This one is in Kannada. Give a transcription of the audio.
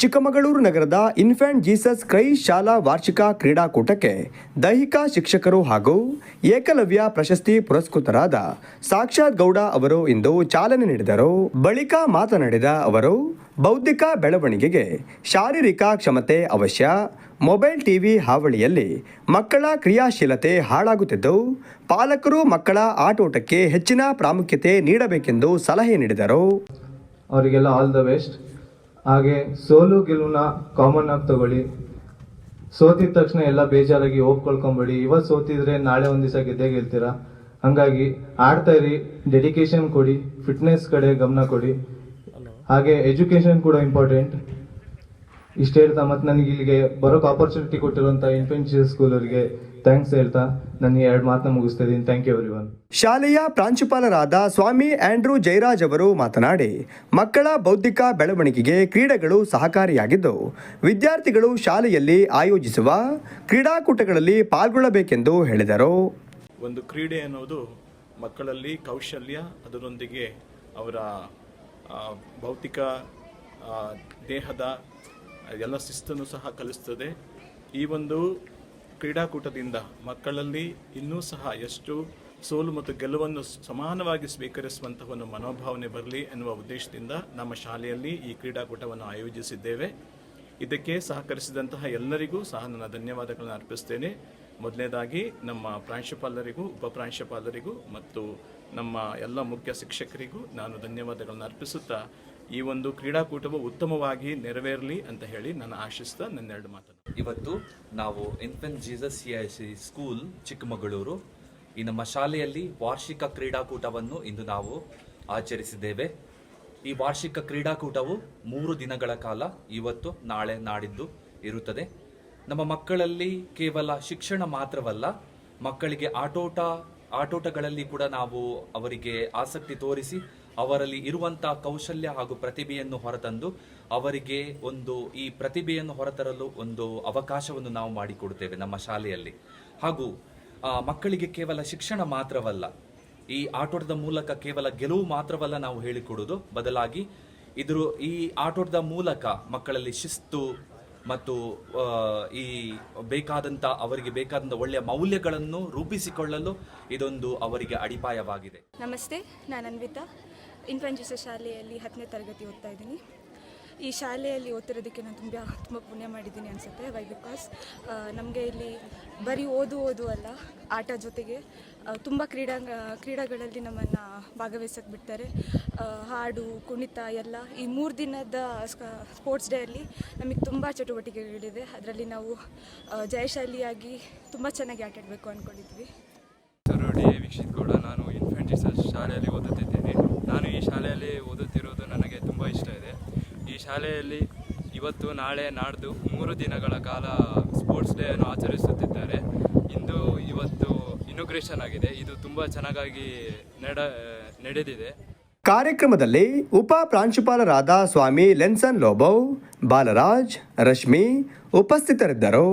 ಚಿಕ್ಕಮಗಳೂರು ನಗರದ ಇನ್ಫ್ಯಾಂಟ್ ಜೀಸಸ್ ಕ್ರೈ ಶಾಲಾ ವಾರ್ಷಿಕ ಕ್ರೀಡಾಕೂಟಕ್ಕೆ ದೈಹಿಕ ಶಿಕ್ಷಕರು ಹಾಗೂ ಏಕಲವ್ಯ ಪ್ರಶಸ್ತಿ ಪುರಸ್ಕೃತರಾದ ಸಾಕ್ಷಾತ್ ಗೌಡ ಅವರು ಇಂದು ಚಾಲನೆ ನೀಡಿದರು. ಬಳಿಕ ಮಾತನಾಡಿದ ಅವರು, ಬೌದ್ಧಿಕ ಬೆಳವಣಿಗೆಗೆ ಶಾರೀರಿಕ ಕ್ಷಮತೆ ಅವಶ್ಯ. ಮೊಬೈಲ್ ಟಿವಿ ಹಾವಳಿಯಲ್ಲಿ ಮಕ್ಕಳ ಕ್ರಿಯಾಶೀಲತೆ ಹಾಳಾಗುತ್ತಿದ್ದು, ಪಾಲಕರು ಮಕ್ಕಳ ಆಟೋಟಕ್ಕೆ ಹೆಚ್ಚಿನ ಪ್ರಾಮುಖ್ಯತೆ ನೀಡಬೇಕೆಂದು ಸಲಹೆ ನೀಡಿದರು. ಅವರಿಗೆಲ್ಲ ಆಲ್ ದ ಬೆಸ್ಟ್ ಹಾಗೆ ಸೋಲು ಗೆಲುವನ್ನ ಕಾಮನ್ ಆಗಿ ತಗೊಳ್ಳಿ. ಸೋತಿದ ತಕ್ಷಣ ಎಲ್ಲ ಬೇಜಾರಾಗಿ ಒಪ್ಕೊಳ್ಕೊಂಬೇಡಿ. ಇವತ್ತು ಸೋತಿದ್ರೆ ನಾಳೆ ಒಂದು ದಿವಸ ಗೆದ್ದೇ ಗೆಲ್ತೀರಾ? ಹಂಗಾಗಿ ಆಡ್ತಾ ಇರಿ ಡೆಡಿಕೇಶನ್ ಕೊಡಿ ಫಿಟ್ನೆಸ್ ಕಡೆ ಗಮನ ಕೊಡಿ. ಹಾಗೆ ಎಜುಕೇಶನ್ ಕೂಡ ಇಂಪಾರ್ಟೆಂಟ್ ಇಷ್ಟ ಹೇಳ್ತಾ ಮತ್ತೆ ನನಗೆ ಇಲ್ಲಿಗೆ ಬರೋಕೆ ಆಪರ್ಚುನಿಟಿ ಕೊಟ್ಟಿರುವಂತ ಇನ್ಫೆಂಟ್ ಸ್ಕೂಲ್ ಅವರಿಗೆ ಥ್ಯಾಂಕ್ಸ್ ಹೇಳ್ತಾ ನಾನು ಎರಡು ಮಾತನ್ನ ಮುಗಿಸ್ತಾ ಇದ್ದೀನಿ ಥ್ಯಾಂಕ್ ಯು ಎವ್ರಿ ಒನ್ ಶಾಲೆಯ ಪ್ರಾಂಶುಪಾಲರಾದ ಸ್ವಾಮಿ ಆಂಡ್ರೂ ಜಯರಾಜ್ ಅವರು ಮಾತನಾಡಿ ಮಕ್ಕಳ ಬೌದ್ಧಿಕ ಬೆಳವಣಿಗೆಗೆ ಕ್ರೀಡೆಗಳು ಸಹಕಾರಿಯಾಗಿದ್ದು ವಿದ್ಯಾರ್ಥಿಗಳು ಶಾಲೆಯಲ್ಲಿ ಆಯೋಜಿಸುವ ಕ್ರೀಡಾಕೂಟಗಳಲ್ಲಿ ಪಾಲ್ಗೊಳ್ಳಬೇಕೆಂದು ಹೇಳಿದರು. ಒಂದು ಕ್ರೀಡೆ ಅನ್ನೋದು ಮಕ್ಕಳಲ್ಲಿ ಕೌಶಲ್ಯ ಅದರೊಂದಿಗೆ ಅವರ ಭೌತಿಕ ದೇಹದ ಎಲ್ಲ ಶಿಸ್ತನ್ನು ಸಹ ಕಲಿಸ್ತದೆ. ಈ ಒಂದು ಕ್ರೀಡಾಕೂಟದಿಂದ ಮಕ್ಕಳಲ್ಲಿ ಇನ್ನೂ ಸಹ ಎಷ್ಟು ಸೋಲು ಮತ್ತು ಗೆಲುವನ್ನು ಸಮಾನವಾಗಿ ಸ್ವೀಕರಿಸುವಂತಹ ಒಂದು ಮನೋಭಾವನೆ ಬರಲಿ ಎನ್ನುವ ಉದ್ದೇಶದಿಂದ ನಮ್ಮ ಶಾಲೆಯಲ್ಲಿ ಈ ಕ್ರೀಡಾಕೂಟವನ್ನು ಆಯೋಜಿಸಿದ್ದೇವೆ. ಇದಕ್ಕೆ ಸಹಕರಿಸಿದಂತಹ ಎಲ್ಲರಿಗೂ ಸಹ ನನ್ನ ಧನ್ಯವಾದಗಳನ್ನು ಅರ್ಪಿಸ್ತೇನೆ. ಮೊದಲನೇದಾಗಿ ನಮ್ಮ ಪ್ರಾಂಶುಪಾಲರಿಗೂ ಉಪಪ್ರಾಂಶುಪಾಲರಿಗೂ ಮತ್ತು ನಮ್ಮ ಎಲ್ಲ ಮುಖ್ಯ ಶಿಕ್ಷಕರಿಗೂ ನಾನು ಧನ್ಯವಾದಗಳನ್ನು ಅರ್ಪಿಸುತ್ತಾ ಈ ಒಂದು ಕ್ರೀಡಾಕೂಟವು ಉತ್ತಮವಾಗಿ ನೆರವೇರಲಿ ಅಂತ ಹೇಳಿ ನಾನು ಆಶಿಸ್ತಾ ನನ್ನೆರಡು ಮಾತನ್ನು. ಇವತ್ತು ನಾವು infant Jesus C I C school Chikkamagaluru. ಈ ನಮ್ಮ ಶಾಲೆಯಲ್ಲಿ ವಾರ್ಷಿಕ ಕ್ರೀಡಾಕೂಟವನ್ನು ಇಂದು ನಾವು ಆಚರಿಸಿದ್ದೇವೆ. ಈ ವಾರ್ಷಿಕ ಕ್ರೀಡಾಕೂಟವು ಮೂರು ದಿನಗಳ ಕಾಲ ಇವತ್ತು ನಾಳೆ ನಾಡಿದ್ದು ಇರುತ್ತದೆ. ನಮ್ಮ ಮಕ್ಕಳಲ್ಲಿ ಕೇವಲ ಶಿಕ್ಷಣ ಮಾತ್ರವಲ್ಲ, ಮಕ್ಕಳಿಗೆ ಆಟೋಟ ಆಟೋಟಗಳಲ್ಲಿ ಕೂಡ ನಾವು ಅವರಿಗೆ ಆಸಕ್ತಿ ತೋರಿಸಿ ಅವರಲ್ಲಿ ಇರುವಂತಹ ಕೌಶಲ್ಯ ಹಾಗೂ ಪ್ರತಿಭೆಯನ್ನು ಹೊರತಂದು ಅವರಿಗೆ ಒಂದು ಈ ಪ್ರತಿಭೆಯನ್ನು ಹೊರತರಲು ಒಂದು ಅವಕಾಶವನ್ನು ನಾವು ಮಾಡಿಕೊಡುತ್ತೇವೆ ನಮ್ಮ ಶಾಲೆಯಲ್ಲಿ. ಹಾಗೂ ಮಕ್ಕಳಿಗೆ ಕೇವಲ ಶಿಕ್ಷಣ ಮಾತ್ರವಲ್ಲ, ಈ ಆಟೋಟದ ಮೂಲಕ ಕೇವಲ ಗೆಲುವು ಮಾತ್ರವಲ್ಲ ನಾವು ಹೇಳಿಕೊಡುವುದು. ಬದಲಾಗಿ, ಇದ್ರ ಈ ಆಟೋಟದ ಮೂಲಕ ಮಕ್ಕಳಲ್ಲಿ ಶಿಸ್ತು ಮತ್ತು ಈ ಬೇಕಾದಂಥ ಅವರಿಗೆ ಬೇಕಾದಂಥ ಒಳ್ಳೆಯ ಮೌಲ್ಯಗಳನ್ನು ರೂಪಿಸಿಕೊಳ್ಳಲು ಇದೊಂದು ಅವರಿಗೆ ಅಡಿಪಾಯವಾಗಿದೆ. ನಮಸ್ತೆ, ನಾನು ಅನ್ವಿತಾ. ಇನ್ಫೆಂಟ್ ಶಾಲೆಯಲ್ಲಿ ಹತ್ತನೇ ತರಗತಿ ಓದ್ತಾ ಇದ್ದೀನಿ. ಈ ಶಾಲೆಯಲ್ಲಿ ಓದ್ತಿರೋದಕ್ಕೆ ನಾನು ತುಂಬ ತುಂಬ ಪುಣ್ಯ ಮಾಡಿದ್ದೀನಿ ಅನಿಸುತ್ತೆ. ವೈ ಬಿಕಾಸ್ ನಮಗೆ ಇಲ್ಲಿ ಬರೀ ಓದು ಓದು ಅಲ್ಲ, ಆಟ ಜೊತೆಗೆ ತುಂಬ ಕ್ರೀಡಾಂಗ ಕ್ರೀಡೆಗಳಲ್ಲಿ ನಮ್ಮನ್ನು ಭಾಗವಹಿಸಕ್ಕೆ ಬಿಡ್ತಾರೆ. ಹಾಡು, ಕುಣಿತ ಎಲ್ಲ ಈ ಮೂರು ದಿನದ ಸ್ಪೋರ್ಟ್ಸ್ ಡೇ ಅಲ್ಲಿ ನಮಗೆ ತುಂಬ ಚಟುವಟಿಕೆಗಳಿದೆ. ಅದರಲ್ಲಿ ನಾವು ಜಯಶಾಲಿಯಾಗಿ ತುಂಬ ಚೆನ್ನಾಗಿ ಆಟಾಡಬೇಕು ಅಂದ್ಕೊಂಡಿದ್ವಿ ವೀಕ್ಷಿತ್ ಗೌಡ, ನಾನು ಇನ್ಫೆಂಟ್ ಜೀಸಸ್ ಶಾಲೆಯಲ್ಲಿ ಓದುತ್ತಿದ್ದೇನೆ. ನಾನು ಈ ಶಾಲೆಯಲ್ಲಿ ಓದುತ್ತಿರುವುದು ನನಗೆ ತುಂಬ ಇಷ್ಟ ಇದೆ ಈ ಶಾಲೆಯಲ್ಲಿ ಇವತ್ತು, ನಾಳೆ, ನಾಡ್ದು ಮೂರು ದಿನಗಳ ಕಾಲ ಸ್ಪೋರ್ಟ್ಸ್ ಡೇ ಅನ್ನು ಆಚರಿಸುತ್ತಿದ್ದಾರೆ. ಇಂದು ಇವತ್ತು ಇನೋಗ್ರೇಷನ್ ಆಗಿದೆ. ಇದು ತುಂಬ ಚೆನ್ನಾಗಿ ನಡ, ನಡೆದಿದೆ. ಕಾರ್ಯಕ್ರಮದಲ್ಲಿ ಉಪ ಪ್ರಾಂಶುಪಾಲರಾದ ಸ್ವಾಮಿ ಲೆನ್ಸನ್ ಲೋಬೋ, ಬಾಲರಾಜ್, ರಶ್ಮಿ ಉಪಸ್ಥಿತರಿದ್ದರು.